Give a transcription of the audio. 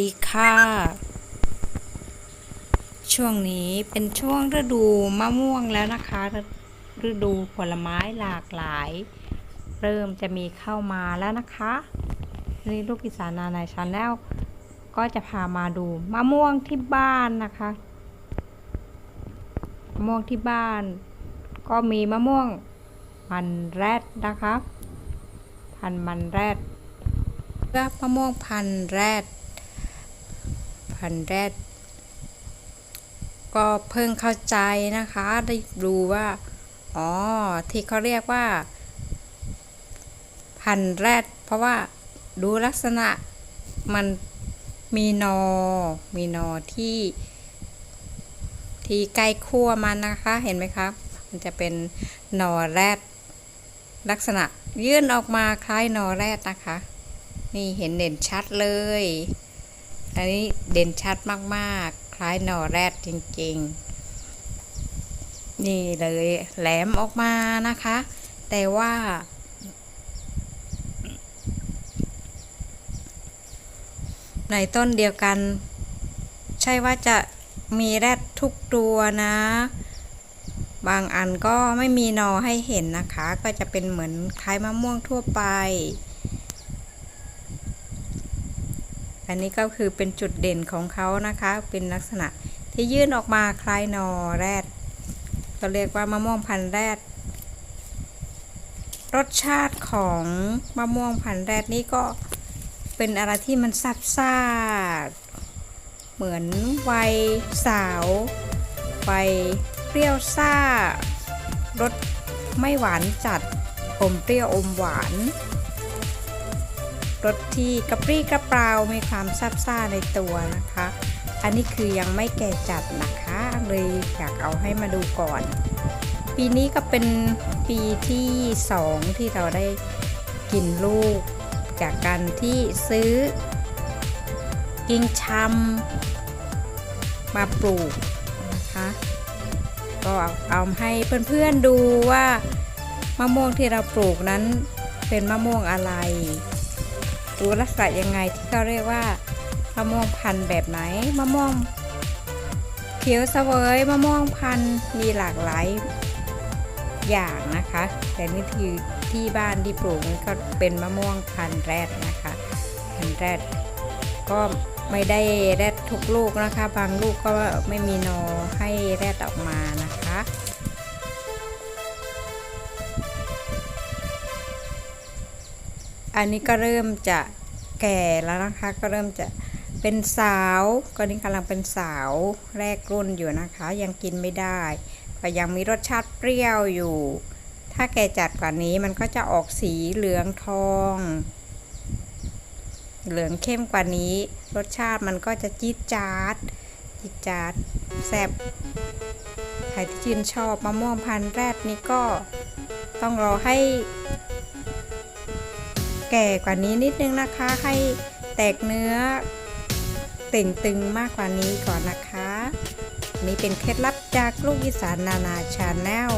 ดีค่ะ ช่วงนี้เป็นช่วงฤดูมะม่วงแล้วนะคะ ฤดูผลไม้หลากหลาย เริ่มจะมีเข้ามาแล้วนะคะนี่ลูกอีสานนาในชาแนลก็จะพามาดูมะม่วงที่บ้านนะคะมะม่วงที่บ้าน ก็มีมะม่วงมันแรดนะคะ พันมันแรดก็มะม่วงพันแรด พันแรดก็เพิ่งเข้าใจนะคะ ได้รู้ว่า อ๋อ ที่เขาเรียกว่า พันแรด เพราะว่าดูลักษณะมันมีนอ มีนอที่ ที่ใกล้ขั้วมันนะคะ เห็นไหมครับ มันจะเป็นนอแรด ลักษณะยื่นออกมาคล้ายนอแรดนะคะ นี่เห็นเด่นชัดเลย อันนี้เด่นชัดมากๆ คล้ายหน่อแรดจริงๆ นี่เลยแหลมออกมานะคะ แต่ว่า ในต้นเดียวกัน ใช่ว่าจะมีแรดทุกตัวนะ บางอันก็ไม่มีนอให้เห็นนะคะ ก็จะเป็นเหมือนคล้ายมะม่วงทั่วไป อันนี้ก็คือเป็นจุดเด่นของเขานะคะ เป็นลักษณะที่ยื่นออกมาคล้ายนอแรดก็เรียกว่ามะม่วงพันธุ์แรด รสชาติของมะม่วงพันธุ์แรดนี่ก็เป็นอะไรที่มันซับซ่าเหมือนวัยสาววัยเปรี้ยวซ่ารสไม่หวานจัดอมเปรี้ยวอมหวาน รสที่กระปรี้กระเปร่ามีความซับซ่าในตัวนะคะ อันนี้คือยังไม่แก่จัดนะคะ เลยอยากเอาให้มาดูก่อน ปีนี้ก็เป็นปีที่สองที่เราได้กินลูก จากการที่ซื้อ กิ่งชำมาปลูกนะคะก็เอาให้เพื่อนๆดูว่ามะม่วงที่เราปลูกนั้นเป็นมะม่วงอะไร ดูลักษณะยังไงที่เขาเรียกว่ามะม่วงพันธุ์แบบไหนมะม่วงเขียวเสวยมะม่วงพันธุ์มีหลากหลายอย่างนะคะ แต่นี่ที่ที่บ้านที่ปลูกนี่ก็เป็นมะม่วงพันธุ์แรดนะคะพันธุ์แรดก็ไม่ได้แรดทุกลูกนะคะ บางลูกก็ไม่มีนอให้แรดออกมานะคะ อันนี้ก็เริ่มจะแก่แล้วนะคะ ก็เริ่มจะเป็นสาวก็นี่กำลังเป็นสาวแรกรุ่นอยู่นะคะ ยังกินไม่ได้ ก็ยังมีรสชาติเปรี้ยวอยู่ ถ้าแก่จัดกว่านี้มันก็จะออกสีเหลืองทอง เหลืองเข้มกว่านี้ รสชาติมันก็จะจี๊ดจ๊าดจี๊ดจ๊าดแซ่บใครที่ชื่นชอบมะม่วงพันธุ์แรดนี่ก็ต้องรอให้ แก่กว่านี้นิดนึงนะคะ ให้แตกเนื้อเต่งตึงมากกว่านี้ก่อนนะคะ นี่เป็นเคล็ดลับจากลูกอีสานนานาชาแนล